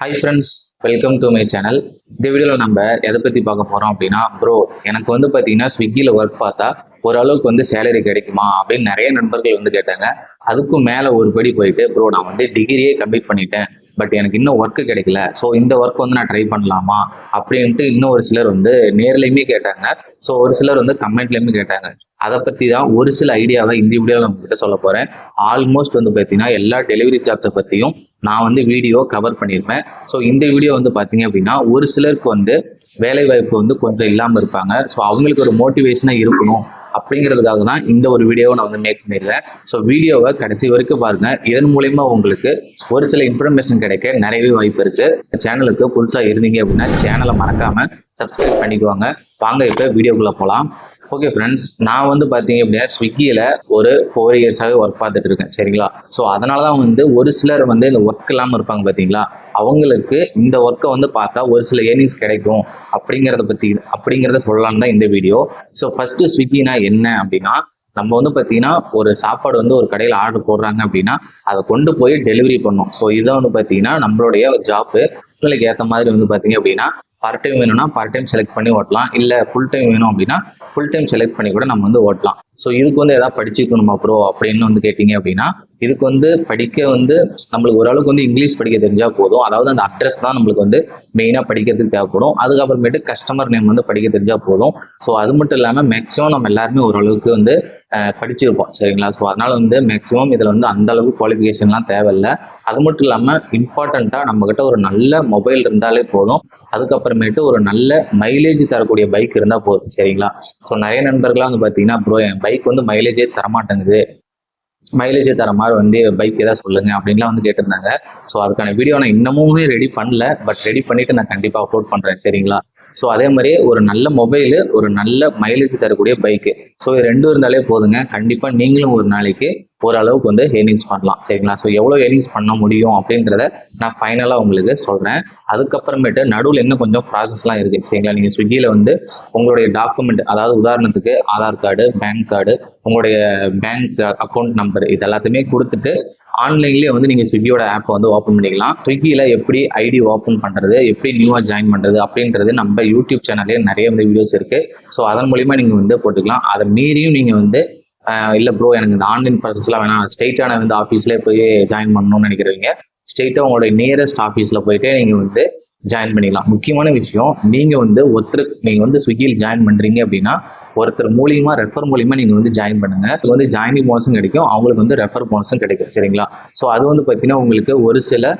Hi friends welcome to my channel இந்த வீடியோவில் நம்ம எதை பற்றி பார்க்க போகிறோம் அப்படின்னா ப்ரோ எனக்கு வந்து பார்த்தீங்கன்னா ஸ்விக்கியில் ஒர்க் பார்த்தா ஓரளவுக்கு வந்து சேலரி கிடைக்குமா அப்படின்னு நிறைய நண்பர்கள் வந்து கேட்டாங்க. அதுக்கும் மேலே ஒரு படி போயிட்டு ப்ரோ நான் வந்து டிகிரியே கம்ப்ளீட் பண்ணிட்டேன். பட் எனக்கு இன்னும் ஒர்க்கு கிடைக்கல. ஸோ இந்த ஒர்க் வந்து நான் ட்ரை பண்ணலாமா அப்படின்ட்டு இன்னும் ஒரு சிலர் வந்து நேர்லையுமே கேட்டாங்க. ஸோ ஒரு சிலர் வந்து கமெண்ட்லையுமே கேட்டாங்க. அதை பற்றி தான் ஒரு சில ஐடியாவை இந்த வீடியோவில் நம்ம கிட்ட சொல்ல போகிறேன் ஆல்மோஸ்ட் வந்து பார்த்தீங்கன்னா எல்லா டெலிவரி ஜாப்ஸை பற்றியும் நான் வந்து வீடியோ கவர் பண்ணியிருப்பேன் ஸோ இந்த வீடியோ வந்து பார்த்தீங்க அப்படின்னா ஒரு சிலருக்கு வந்து வேலை வாய்ப்பு வந்து கொஞ்சம் இல்லாமல் இருப்பாங்க. ஸோ அவங்களுக்கு ஒரு மோட்டிவேஷனாக இருக்கணும். அப்படிங்கிறதுக்காக தான் இந்த ஒரு வீடியோவை நான் வந்து மேக் பண்ணியிருக்கேன் ஸோ வீடியோவை கடைசி வரைக்கும் பாருங்கள் இதன் மூலயமா உங்களுக்கு ஒரு சில இன்ஃபர்மேஷன் கிடைக்க நிறையவே வாய்ப்பு இருக்குது சேனலுக்கு புதுசாக இருந்தீங்க அப்படின்னா சேனலை மறக்காமல் சப்ஸ்கிரைப் பண்ணிக்குவாங்க வாங்க இப்போ வீடியோக்குள்ளே போகலாம் ஓகே ஃப்ரெண்ட்ஸ் நான் வந்து பார்த்தீங்க அப்படின்னா ஸ்விக்கியில் ஒரு ஃபோர் இயர்ஸாகவே ஒர்க் பார்த்துட்டு இருக்கேன். சரிங்களா? ஸோ அதனால தான் வந்து ஒரு சிலர் வந்து இந்த ஒர்க் இல்லாமல் இருப்பாங்க பார்த்தீங்களா அவங்களுக்கு இந்த ஒர்க்கை வந்து பார்த்தா ஒரு சில ஏர்னிங்ஸ் கிடைக்கும். அப்படிங்கிறத பற்றி அப்படிங்கிறத சொல்லலாம்னு தான் இந்த வீடியோ ஸோ ஃபஸ்ட்டு ஸ்விக்கினா என்ன அப்படின்னா நம்ம வந்து பார்த்தீங்கன்னா ஒரு சாப்பாடு வந்து ஒரு கடையில் ஆர்டர் போடுறாங்க அப்படின்னா அதை கொண்டு போய் டெலிவரி பண்ணோம் ஸோ இதை வந்து பார்த்தீங்கன்னா நம்மளுடைய ஜாப்பு உங்களுக்கு ஏற்ற மாதிரி வந்து பார்த்தீங்க அப்படின்னா பார்ட் டைம் வேணும்னா பார்ட் டைம் செலக்ட் பண்ணி ஓட்டலாம். இல்லை ஃபுல் டைம் வேணும் அப்படின்னா ஃபுல் டைம் செலக்ட் பண்ணி கூட நம்ம வந்து ஓட்டலாம். ஸோ இதுக்கு வந்து எதாவது படிச்சுக்கணுமா ப்ரோ அப்படின்னு வந்து கேட்டிங்க அப்படின்னா இதுக்கு வந்து படிக்க வந்து நம்மளுக்கு ஓரளவுக்கு வந்து இங்கிலீஷ் படிக்க தெரிஞ்சால் போதும். அதாவது அந்த அட்ரஸ் தான் நம்மளுக்கு வந்து மெயினாக படிக்கிறதுக்கு தேவைப்படும். அதுக்கப்புறமேட்டு கஸ்டமர் நேம் வந்து படிக்க தெரிஞ்சால் போதும். ஸோ அது மட்டும் இல்லாமல் மேக்ஸிமம் நம்ம எல்லாருமே ஓரளவுக்கு வந்து படிச்சிருப்போம். சரிங்களா? ஸோ அதனால வந்து மேக்ஸிமம் இதில் வந்து அந்த அளவுக்கு குவாலிஃபிகேஷன்லாம் தேவையில்லை. அது மட்டும் இல்லாமல் இம்பார்ட்டண்ட்டாக நம்மக்கிட்ட ஒரு நல்ல மொபைல் இருந்தாலே போதும். அதுக்கப்புறமேட்டு ஒரு நல்ல மைலேஜ் தரக்கூடிய பைக் இருந்தால் போதும் சரிங்களா? ஸோ நிறைய நண்பர்கள்லாம் வந்து பார்த்தீங்கன்னா ப்ரோ என் பைக் வந்து மைலேஜே தரமாட்டேங்குது. மைலேஜ் தர மாதிரி வந்து பைக் ஏதாவது சொல்லுங்க அப்படின்லாம் வந்து கேட்டிருந்தாங்க. ஸோ அதுக்கான வீடியோ நான் இன்னமுமே ரெடி பண்ணல. பட் ரெடி பண்ணிட்டு நான் கண்டிப்பாக அப்லோட் பண்ணுறேன் சரிங்களா? ஸோ அதே மாதிரி ஒரு நல்ல மொபைலு ஒரு நல்ல மைலேஜ் தரக்கூடிய பைக்கு ஸோ இது ரெண்டும் இருந்தாலே போதுங்க. கண்டிப்பாக நீங்களும் ஒரு நாளைக்கு ஓரளவுக்கு வந்து ஏர்னிங்ஸ் பண்ணலாம். சரிங்களா? ஸோ எவ்வளோ ஏர்னிங்ஸ் பண்ண முடியும் அப்படின்றத நான் ஃபைனலாக உங்களுக்கு சொல்கிறேன் அதுக்கப்புறமேட்டு நடுவில் இன்னும் கொஞ்சம் ப்ராசஸ்லாம் இருக்குது சரிங்களா? நீங்கள் ஸ்விக்கியில் வந்து உங்களுடைய டாக்குமெண்ட் அதாவது உதாரணத்துக்கு ஆதார் கார்டு பேன் கார்டு உங்களுடைய பேங்க் அக்கௌண்ட் நம்பர் இது எல்லாத்தையுமே கொடுத்துட்டு ஆன்லைன்லேயே வந்து நீங்கள் ஸ்விக்கியோட ஆப்பை வந்து ஓப்பன் பண்ணிக்கலாம். ஸ்விக்கியில் எப்படி ஐடி ஓப்பன் பண்ணுறது எப்படி நியூவாக ஜாயின் பண்ணுறது அப்படின்றது நம்ம யூடியூப் சேனல்லே நிறைய வந்து வீடியோஸ் இருக்குது ஸோ அதன் மூலிமா நீங்கள் வந்து போட்டுக்கலாம். அதை மீறியும் நீங்கள் வந்து இல்லை ப்ரோ எனக்கு இந்த ஆன்லைன் ப்ராசஸ்லாம் வேணாம். ஸ்ட்ரெயிட்டான வந்து ஆஃபீஸ்லேயே போய் ஜாயின் பண்ணணும்னு நினைக்கிறவங்க ஸ்ட்ரெயிட்டாக உங்களோட நியரஸ்ட் ஆஃபீஸில் போயிட்டு நீங்கள் வந்து ஜாயின் பண்ணிக்கலாம். முக்கியமான விஷயம் நீங்கள் வந்து ஒருத்தர் நீங்கள் வந்து ஸ்விக்கியில் ஜாயின் பண்ணுறீங்க அப்படின்னா ஒருத்தர் மூலியமாக ரெஃபர் மூலியமாக நீங்கள் வந்து ஜாயின் பண்ணுங்கள் இப்போ வந்து ஜாயினிங் போனஸும் கிடைக்கும். அவங்களுக்கு வந்து ரெஃபர் போனஸும் கிடைக்கும். சரிங்களா? ஸோ அது வந்து பார்த்தீங்கன்னா உங்களுக்கு ஒரு சில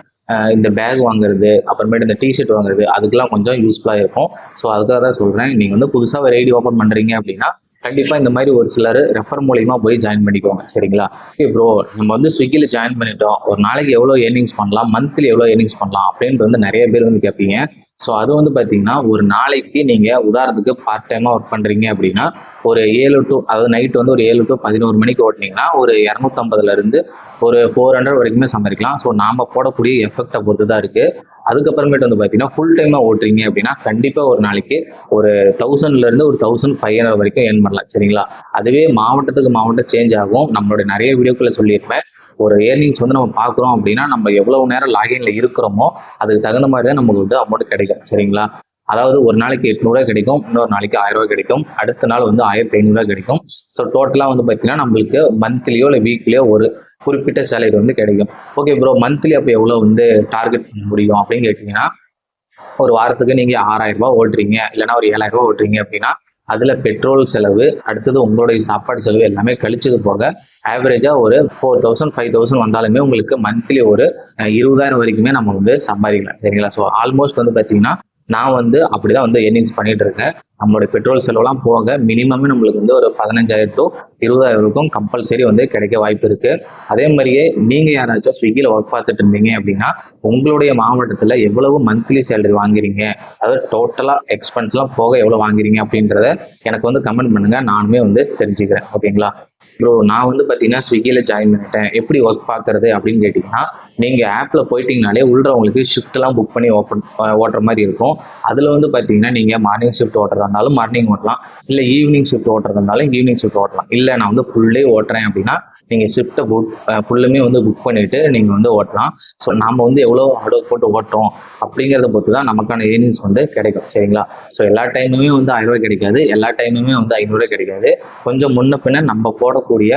இந்த பேக் வாங்குறது அப்புறமேட்டு இந்த டிஷர்ட் வாங்குறது அதுக்கெல்லாம் கொஞ்சம் யூஸ்ஃபுல்லாக இருக்கும். ஸோ அதுக்காக தான் சொல்கிறேன் நீங்கள் வந்து புதுசாக ஒரு ஐடி ஓப்பன் பண்ணுறீங்க அப்படின்னா கண்டிப்பா இந்த மாதிரி ஒரு சிலர் ரெஃபர் மூலியமாக போய் ஜாயின் பண்ணிக்கோங்க சரிங்களா? ஓகே ப்ரோ நம்ம வந்து ஸ்விக்கில ஜாயின் பண்ணிட்டோம். ஒரு நாளைக்கு எவ்வளோ ஏர்னிங்ஸ் பண்ணலாம்? மந்த்லி எவ்வளோ ஏர்னிங்ஸ் பண்ணலாம்? அப்படின்ட்டு வந்து நிறைய பேர் வந்து கேட்பீங்க. ஸோ அது வந்து பார்த்தீங்கன்னா ஒரு நாளைக்கு நீங்கள் உதாரணத்துக்கு பார்ட் டைமாக ஒர்க் பண்ணுறீங்க அப்படின்னா ஒரு ஏழு டு அதாவது நைட் வந்து ஒரு ஏழு டு பதினோரு மணிக்கு ஓட்டினீங்கன்னா ஒரு இரநூத்தம்பதுலேருந்து ஒரு ஃபோர் ஹண்ட்ரட் வரைக்குமே சம்பாதிக்கலாம். ஸோ நாம் போடக்கூடிய எஃபெக்டை பொறுத்து தான் இருக்குது அதுக்கப்புறமேட்டு வந்து பார்த்தீங்கன்னா ஃபுல் டைமாக ஓட்டுறீங்க அப்படின்னா கண்டிப்பாக ஒரு நாளைக்கு ஒரு தௌசண்ட்லேருந்து ஒரு தௌசண்ட் ஃபைவ் ஹண்ட்ரட் வரைக்கும் ஏர்ன் பண்ணலாம் சரிங்களா? அதுவே மாவட்டத்துக்கு மாவட்டம் சேஞ்ச் ஆகும். நம்மளுடைய நிறைய வீடியோக்களை சொல்லியிருப்பேன். ஒரு ஏர்னிங்ஸ் வந்து நம்ம பார்க்குறோம் அப்படின்னா நம்ம எவ்வளவு நேரம் லாகின்ல இருக்கிறோமோ அதுக்கு தகுந்த மாதிரி தான் நமக்கு வந்து அமௌண்ட் கிடைக்கும் சரிங்களா? அதாவது ஒரு நாளைக்கு எட்நூறுவா கிடைக்கும் இன்னொரு நாளைக்கு ஆயிரம் ரூபாய் கிடைக்கும் அடுத்த நாள் வந்து ஆயிரத்தி ஐநூறுரூவா கிடைக்கும். ஸோ டோட்டலாக வந்து பார்த்தீங்கன்னா நம்மளுக்கு மந்த்லியோ இல்லை வீக்லியோ ஒரு குறிப்பிட்ட சேலரி வந்து கிடைக்கும். ஓகே ப்ரோ மந்த்லி அப்போ எவ்வளோ வந்து டார்கெட் பண்ண முடியும் அப்படின்னு கேட்டிங்கன்னா ஒரு வாரத்துக்கு நீங்கள் ஆறாயிரம் ஓட்டுறீங்க. இல்லைன்னா ஒரு ஏழாயிரம் ரூபாய் ஓட்டுறீங்க அப்படின்னா அதில் பெட்ரோல் செலவு அடுத்தது உங்களுடைய சாப்பாடு செலவு எல்லாமே கழிச்சது போக ஆவரேஜாக ஒரு ஃபோர் தௌசண்ட் ஃபைவ் தௌசண்ட் வந்தாலுமே உங்களுக்கு மந்த்லி ஒரு இருபதாயிரம் வரைக்குமே நம்ம வந்து சம்பாதிக்கலாம். சரிங்களா? ஸோ ஆல்மோஸ்ட் வந்து பார்த்தீங்கன்னா நான் வந்து அப்படிதான் வந்து ஏர்னிங்ஸ் பண்ணிட்டு இருக்கேன் நம்மளுடைய பெட்ரோல் செலவுலாம் போக மினிமமே நம்மளுக்கு வந்து ஒரு பதினஞ்சாயிரம் டு இருபதாயிரம் கம்பல்சரி வந்து கிடைக்க வாய்ப்பு இருக்கு. அதே மாதிரியே நீங்க யாராச்சும் ஸ்விக்கியில் ஒர்க் பார்த்துட்டு இருந்தீங்க அப்படின்னா உங்களுடைய மாவட்டத்தில் எவ்வளவு மந்த்லி சேலரி வாங்குறீங்க? அதாவது டோட்டலா எக்ஸ்பென்ஸ்லாம் போக எவ்வளவு வாங்குறீங்க அப்படின்றத எனக்கு வந்து கமெண்ட் பண்ணுங்க. நானுமே வந்து தெரிஞ்சுக்கிறேன். ஓகேங்களா ப்ரோ நான் வந்து பார்த்தீங்கன்னா ஸ்விக்கியில் ஜாயின் பண்ணிட்டேன். எப்படி ஒர்க் பார்க்கறது அப்படின்னு கேட்டிங்கன்னா நீங்கள் ஆப்பில் போயிட்டீங்கனாலே உள்ள உங்களுக்கு ஷிஃப்ட்லாம் புக் பண்ணி ஓப்பன் ஓட்டுற மாதிரி இருக்கும். அதில் வந்து பார்த்தீங்கன்னா நீங்கள் மார்னிங் ஷிஃப்ட் ஓட்டுறதா இருந்தாலும் மார்னிங் ஓட்டலாம். இல்லை ஈவினிங் ஷிஃப்ட் ஓட்டுறதா இருந்தாலும் ஈவினிங் ஷிஃப்ட் ஓட்டலாம். இல்லை நான் வந்து ஃபுல் டே ஓட்டுறேன் அப்படின்னா நீங்கள் ஷிஃப்ட்டை புக் ஃபுல்லுமே வந்து புக் பண்ணிவிட்டு நீங்கள் வந்து ஓட்டலாம். ஸோ நாம் வந்து எவ்வளோ ஆர்டர் போட்டு ஓட்டுறோம் அப்படிங்கிறத பொறுத்து தான் நமக்கான ஏர்னிங்ஸ் வந்து கிடைக்கும். சரிங்களா? ஸோ எல்லா டைமுமே வந்து ஆயிரம் ரூபாய் கிடைக்காது. எல்லா டைமுமே வந்து ஐநூறுரூவா கிடைக்காது. கொஞ்சம் முன்ன பின்ன நம்ம போடக்கூடிய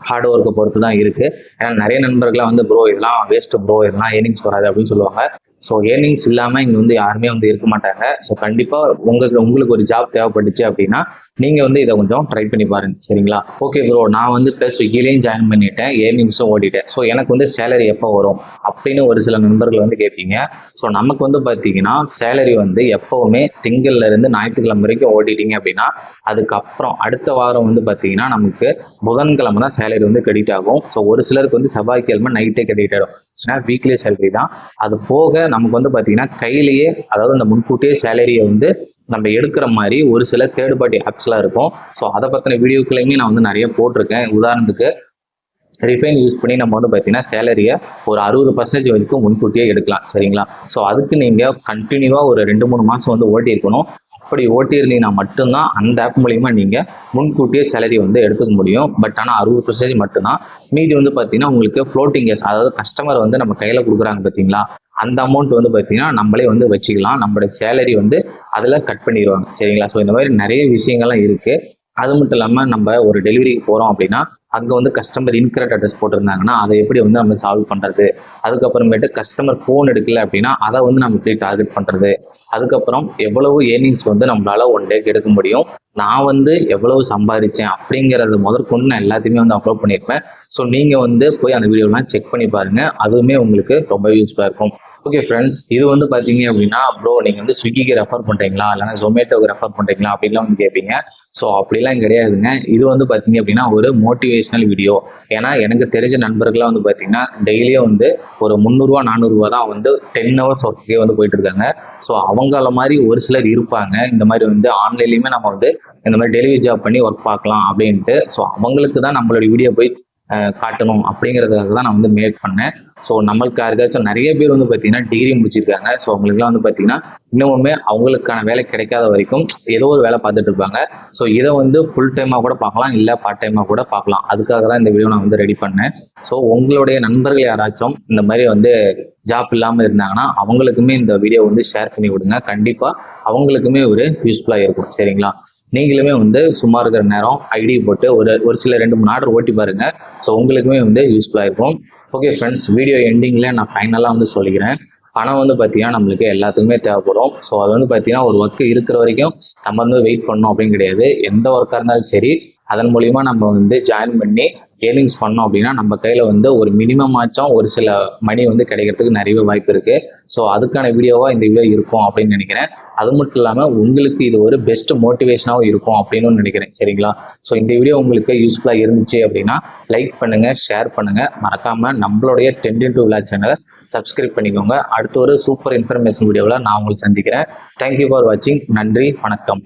ஹார்ட் ஒர்க்கை பொறுத்து தான் இருக்குது ஏன்னா நிறைய நண்பர்களாக வந்து ப்ரோ இதெல்லாம் வேஸ்ட்டு ப்ரோ இதெல்லாம் ஏர்னிங்ஸ் வராது அப்படின்னு சொல்லுவாங்க. ஸோ ஏர்னிங்ஸ் இல்லாமல் இங்கே வந்து யாருமே வந்து இருக்க மாட்டாங்க. ஸோ கண்டிப்பாக உங்களுக்கு உங்களுக்கு ஒரு ஜாப் தேவைப்பட்டுச்சு அப்படின்னா நீங்கள் வந்து இதை கொஞ்சம் ட்ரை பண்ணி பாருங்க சரிங்களா? ஓகே ப்ரோ நான் வந்து இப்போ ஸ்விக்கிலையும் ஜாயின் பண்ணிட்டேன் ஏர்னிங்ஸும் ஓடிட்டேன். ஸோ எனக்கு வந்து சேலரி எப்போ வரும்? அப்படின்னு ஒரு சில நண்பர்கள் வந்து கேட்பீங்க. ஸோ நமக்கு வந்து பார்த்தீங்கன்னா சேலரி வந்து எப்போவுமே திங்கள்ல இருந்து ஞாயிற்றுக்கிழமை வரைக்கும் ஓடிட்டீங்க அப்படின்னா அதுக்கப்புறம் அடுத்த வாரம் வந்து பார்த்தீங்கன்னா நமக்கு புதன்கிழமை தான் சேலரி வந்து கிரெடிட் ஆகும். ஸோ ஒரு சிலருக்கு வந்து செவ்வாய்க்கிழமை நைட்டே கிரெடிட் ஆகும் ஏன்னா வீக்லி சேலரி தான். அது போக நமக்கு வந்து பார்த்தீங்கன்னா கையிலேயே அதாவது அந்த முன்கூட்டியே சேலரியை வந்து நம்ம எடுக்கிற மாதிரி ஒரு சில தேர்ட் பார்ட்டி ஆப்ஸ்லாம் இருக்கும். ஸோ அதை பற்றின வீடியோக்களையுமே நான் வந்து நிறைய போட்டிருக்கேன். உதாரணத்துக்கு ரிஃபைன் யூஸ் பண்ணி நம்ம வந்து பார்த்தீங்கன்னா சேலரியை ஒரு அறுபது பர்சன்டேஜ் வரைக்கும் முன்கூட்டியே எடுக்கலாம். சரிங்களா? ஸோ அதுக்கு நீங்கள் கண்டினியூவாக ஒரு ரெண்டு மூணு மாதம் வந்து ஓட்டி இருக்கணும் அப்படி ஓட்டியிருந்தீங்கன்னா மட்டும்தான் அந்த ஆப் மூலிமா நீங்கள் முன்கூட்டியே சேலரி வந்து எடுத்துக்க முடியும். பட் ஆனால் அறுபது பர்சன்டேஜ் மட்டும்தான். மீதி வந்து பார்த்தீங்கன்னா உங்களுக்கு ஃப்ளோட்டிங் கேஸ் அதாவது கஸ்டமர் வந்து நம்ம கையில் கொடுக்குறாங்க பார்த்தீங்களா அந்த அமௌண்ட் வந்து பார்த்தீங்கன்னா நம்மளே வந்து வச்சுக்கலாம். நம்மளுடைய சேலரி வந்து அதில் கட் பண்ணிடுவாங்க. சரிங்களா? ஸோ இந்த மாதிரி நிறைய விஷயங்கள்லாம் இருக்குது அது மட்டும் இல்லாமல் நம்ம ஒரு டெலிவரிக்கு போகிறோம் அப்படின்னா அங்கே வந்து கஸ்டமர் இன்கரெக்ட் அட்ரஸ் போட்டிருந்தாங்கன்னா அதை எப்படி வந்து நம்ம சால்வ் பண்ணுறது அதுக்கப்புறமேட்டு கஸ்டமர் ஃபோன் எடுக்கல அப்படின்னா அதை வந்து நம்ம எப்படி டார்கெட் பண்ணுறது அதுக்கப்புறம் எவ்வளவு ஏர்னிங்ஸ் வந்து நம்மளால ஒன் டேக்கு எடுக்க முடியும்? நான் வந்து எவ்வளவு சம்பாதிச்சேன் அப்படிங்கிறது முதற்கொண்டு நான் எல்லாத்தையுமே வந்து அப்லோட் பண்ணியிருப்பேன். ஸோ நீங்கள் வந்து போய் அந்த வீடியோலாம் செக் பண்ணி பாருங்கள் அதுவுமே உங்களுக்கு ரொம்ப யூஸ்ஃபுல்லாக இருக்கும். ஓகே ஃப்ரெண்ட்ஸ் இது வந்து பார்த்தீங்க அப்படின்னா ப்ரோ நீங்கள் வந்து ஸ்விக்கிக்கு ரெஃபர் பண்ணுறீங்களா இல்லைனா ஜொமேட்டோக்கு ரெஃபர் பண்ணுறீங்களா அப்படின்லாம் வந்து கேட்பீங்க ஸோ அப்படிலாம் கிடையாதுங்க. இது வந்து பார்த்தீங்க அப்படின்னா ஒரு மோட்டிவேஷனல் வீடியோ ஏன்னா எனக்கு தெரிஞ்ச நண்பர்கள்லாம் வந்து பார்த்தீங்கன்னா டெய்லியும் வந்து ஒரு முந்நூறுரூவா நானூறுரூவா தான் வந்து டென் ஹவர்ஸ் ஒர்க்கே வந்து போயிட்டு இருக்காங்க. ஸோ அவங்கள மாதிரி ஒரு சிலர் இருப்பாங்க. இந்த மாதிரி வந்து ஆன்லைன்லேயுமே நம்ம வந்து இந்த மாதிரி டெலிவரி ஜாப் பண்ணி ஒர்க் பார்க்கலாம் அப்படின்ட்டு. ஸோ அவங்களுக்கு தான் நம்மளோட வீடியோ போய் காட்டணும் அப்படிங்கிறதுக்காக தான் நான் வந்து மேக் பண்ணேன். ஸோ நம்மளுக்கு யாருக்காச்சும் நிறைய பேர் வந்து பார்த்தீங்கன்னா டிகிரி முடிச்சிருக்காங்க. ஸோ அவங்களுக்குலாம் வந்து பார்த்தீங்கன்னா இன்னமுமே அவங்களுக்கான வேலை கிடைக்காத வரைக்கும் ஏதோ ஒரு வேலை பார்த்துட்டு இருப்பாங்க. ஸோ இதை வந்து ஃபுல் டைமாக கூட பார்க்கலாம் இல்லை பார்ட் டைமாக கூட பார்க்கலாம். அதுக்காக தான் இந்த வீடியோ நான் வந்து ரெடி பண்ணேன். ஸோ உங்களுடைய நண்பர்கள் யாராச்சும் இந்த மாதிரி வந்து ஜாப் இல்லாமல் இருந்தாங்கன்னா அவங்களுக்குமே இந்த வீடியோ வந்து ஷேர் பண்ணி விடுங்க. கண்டிப்பாக அவங்களுக்குமே ஒரு யூஸ்ஃபுல்லாக இருக்கும். சரிங்களா? நீங்களுமே வந்து சும்மா இருக்கிற நேரம் ஐடி போட்டு ஒரு ஒரு சில ரெண்டு மூணு ஆர்டர் ஓட்டி பாருங்க. ஸோ உங்களுக்குமே வந்து யூஸ்ஃபுல்லாக இருக்கும். ஓகே ஃப்ரெண்ட்ஸ் வீடியோ எண்டிங்கில் நான் ஃபைனலாக வந்து சொல்லிக்கிறேன். பணம் வந்து பார்த்தீங்கன்னா நம்மளுக்கு எல்லாத்துக்குமே தேவைப்படும். ஸோ அது வந்து பார்த்தீங்கன்னா ஒரு ஒர்க்கு இருக்கிற வரைக்கும் நம்ம வந்து வெயிட் பண்ணோம் அப்படின்னு கிடையாது. எந்த ஒர்க்காக இருந்தாலும் சரி அதன் மூலிமா நம்ம வந்து ஜாயின் பண்ணி ஏர்னிங்ஸ் பண்ணோம் அப்படின்னா நம்ம கையில் வந்து ஒரு மினிமம் ஆச்சும் ஒரு சில மணி வந்து கிடைக்கிறதுக்கு நிறைய வாய்ப்பு இருக்கு. ஸோ அதுக்கான வீடியோவாக இந்த வீடியோ இருக்கும் அப்படின்னு நினைக்கிறேன். அது மட்டும் இல்லாமல் உங்களுக்கு இது ஒரு பெஸ்ட் மோட்டிவேஷனாகவும் இருக்கும் அப்படின்னு நினைக்கிறேன். சரிங்களா? ஸோ இந்த வீடியோ உங்களுக்கு யூஸ்ஃபுல்லாக இருந்துச்சு அப்படின்னா லைக் பண்ணுங்கள் ஷேர் பண்ணுங்கள் மறக்காமல் நம்மளுடைய டென் டூ விழா சேனலை சப்ஸ்கிரைப் பண்ணிக்கோங்க. அடுத்த ஒரு சூப்பர் இன்ஃபர்மேஷன் வீடியோவில் நான் உங்களுக்கு சந்திக்கிறேன். தேங்க்யூ ஃபார் வாட்சிங் நன்றி வணக்கம்.